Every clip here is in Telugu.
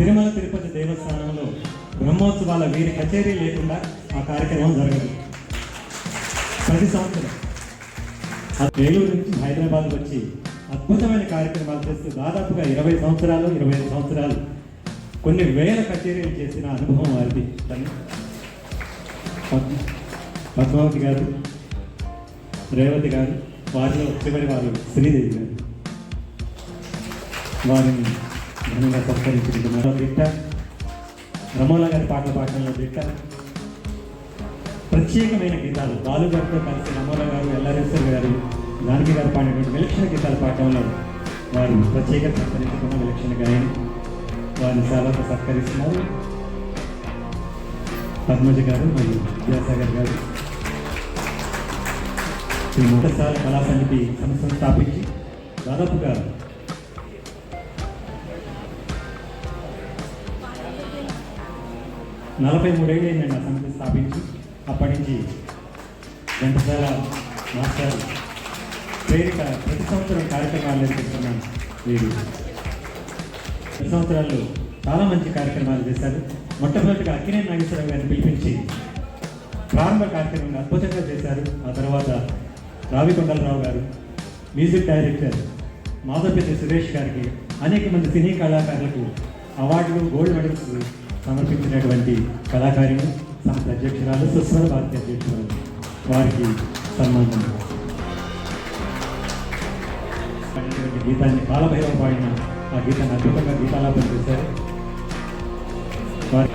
తిరుమల తిరుపతి దేవస్థానంలో బ్రహ్మోత్సవాల వీరి కచేరీ లేకుండా ఆ కార్యక్రమం జరగదు. ప్రతి సంవత్సరం ఆ ఏలూరు నుంచి హైదరాబాద్ వచ్చి అద్భుతమైన కార్యక్రమాలు చేస్తూ దాదాపుగా ఇరవై సంవత్సరాలు ఇరవై ఐదు సంవత్సరాలు కొన్ని వేల కచేరీలు చేసిన అనుభవం వారిది. పద్మ- పద్మావతి గారు రేవతి గారు వారిలో చివరి వారు శ్రీదేవి గారు. వారిని ఘనంగా సత్కరించుకుంటున్నారు దిట్ట రమోలా గారి పాటలు పాడడంలో దిట్ట ప్రత్యేకమైన గీతాలు. బాలు గారితో కలిసి రమోలా గారు ఎల్ఆర్ఎస్ఎల్ గారు జానకి గారు పాడినటువంటి విలక్షణ గీతాలు పాడటంలో వారు ప్రత్యేక సత్కరించుకున్న విలక్షణ గాయని వారిని చాలా సత్కరిస్తున్నారు. పద్మజ గారు మరియు విద్యాసాగర్ గారు. ఈ మొదటిసారి కళా సమితి సంస్థను స్థాపించి దాదాపుగా నలభై మూడేళ్ళు అయిందండి ఆ సమితి స్థాపించి. అప్పటి నుంచి ఘంటసాల మాస్టర్ ప్రేరిక ప్రతి సంవత్సరం కార్యక్రమాలు చేస్తున్నాను మీరు ప్రతి సంవత్సరాలు చాలా మంచి కార్యక్రమాలు చేశారు. మొట్టమొదటిగా అక్కినే నాగేశ్వరరావు గారిని పిలిపించి ప్రారంభ కార్యక్రమం అద్భుతంగా చేశారు. ఆ తర్వాత రావికొండలరావు గారు మ్యూజిక్ డైరెక్టర్ మాధవపతి సురేష్ గారికి అనేక మంది సినీ కళాకారులకు అవార్డులు గోల్డ్ మెడల్స్ సమర్పించినటువంటి కళాకారిణి సంస్థ అధ్యక్షురాలు సుస్వర భారతి అధ్యక్షురాలు. వారికి సన్మానం. గీతాన్ని బాలభైరవ పాడిన ఆ గీతాన్ని అద్భుతంగా గీతాలాపన చేశారు. వారి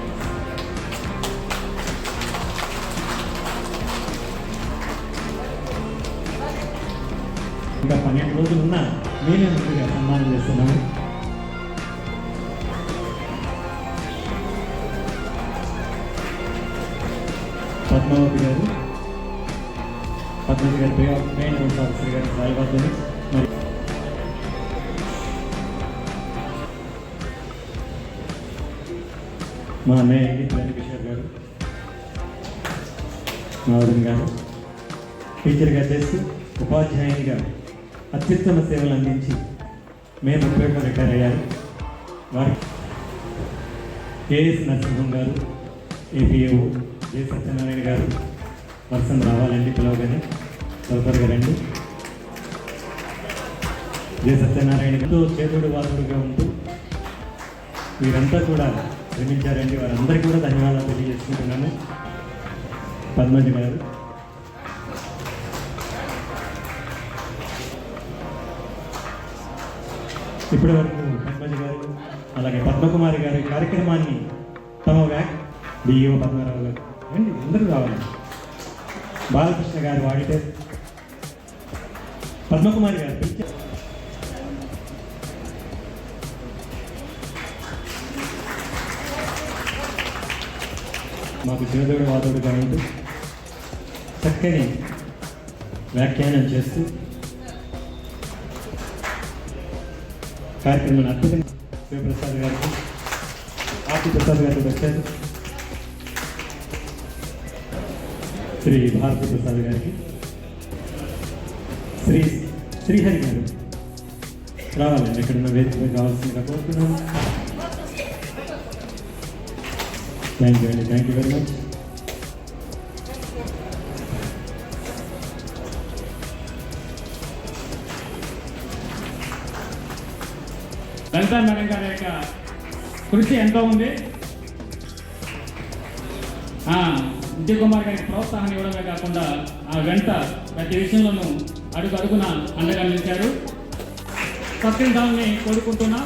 ఇంకా పన్నెండు రోజులు ఉన్నా మేమే ముందుగా సన్మానం చేస్తున్నాను పద్మావతి గారు. పద్మావతి గారి మెయిన్ హౌస్ ఆఫీసర్ గారు రాయబాద్దని మరి మా అన్నయ్య కిరణ్ కిషోర్ గారు. మా వరుణ్ గారు టీచర్గా చేస్తూ ఉపాధ్యాయునిగా అత్యుత్తమ సేవలు అందించి మేము ముప్పై ఒకటి రిటైర్ అయ్యారు. వారికి కేఎస్ నరసింహం గారు ఏపీఓ జె సత్యనారాయణ గారు వర్షం రావాలండి పిలవగానే. సౌకర్యంగా రండి. సత్యనారాయణ సత్యనారాయణతో చేతుడు వాదుడుగా ఉంటూ వీరంతా కూడా శ్రమించారండి వారందరికీ కూడా ధన్యవాదాలు తెలియజేసుకుంటున్నాను. పద్మజ గారు. ఇప్పటి వరకు పద్మజ గారు అలాగే పద్మకుమారి గారి కార్యక్రమాన్ని తమ వ్యాక్ డిఓ పద్మారావు గారు. అండి అందరూ రావాలి బాలకృష్ణ గారు ఆడిటర్ పద్మకుమారి గారు పిలిచారు. మాకు చేదోడు వాదోడుగా ఉంటూ చక్కని వ్యాఖ్యానం చేస్తూ కార్యక్రమాన్ని అద్భుతంగా శివప్రసాద్ గారికి ఆర్తి ప్రసాద్ గారికి వచ్చారు శ్రీ భారతీ ప్రసాద్ గారికి. శ్రీ శ్రీహరి గారు. రావాలండి ఎక్కడున్న వేదిక కావాల్సిందిగా కోరుతున్నాను. థ్యాంక్ యూ అండి thank you very much Lalitha madam గారి యొక్క కృషి ఎంతో ఉంది. ఉద్యోగ మార్గానికి ప్రోత్సాహం ఇవ్వడమే కాకుండా ఆ వెంట ప్రతి విషయంలోనూ అడుగు అడుగున అండగా నిలిచారు. సత్యందాన్ని కోరుకుంటున్నా.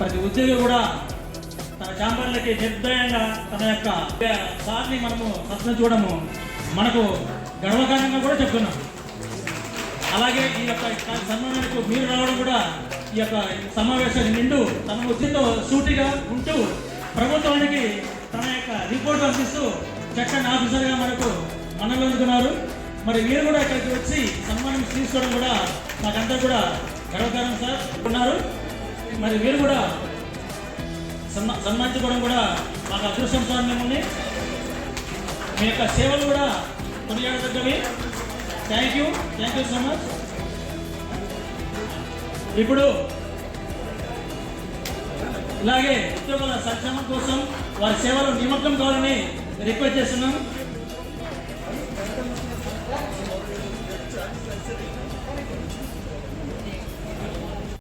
ప్రతి ఉద్యోగి కూడా ఛాంబర్లకి నిర్దయంగా తన యొక్క సార్ని మనము సత్న చూడము. మనకు గర్వకారంగా కూడా చెప్తున్నాం అలాగే ఈ యొక్క సన్మానానికి మీరు రావడం కూడా ఈ యొక్క సమావేశాన్ని నిండు తన వృత్తితో సూటిగా ఉంటూ ప్రభుత్వానికి తన యొక్క రిపోర్ట్ అందిస్తూ చక్కని ఆఫీసర్గా మనకు మనగలుగుతున్నారు మరి మీరు కూడా ఇక్కడికి వచ్చి సన్మానం తీసుకోవడం కూడా మాకంతా కూడా గర్వకారం సార్ ఉన్నారు. మరి మీరు కూడా సన్మానించుకోవడం కూడా మాకు అదృష్టం సార్ మిమ్మల్ని. మీ యొక్క సేవలు కూడా కొనియాడదగ్గవి. Thank you thank you so much ఇప్పుడు ఇలాగే ఉద్యోగుల సంక్షేమం కోసం వారి సేవలు నిమగ్నం కావాలని రిక్వెస్ట్ చేస్తున్నాం.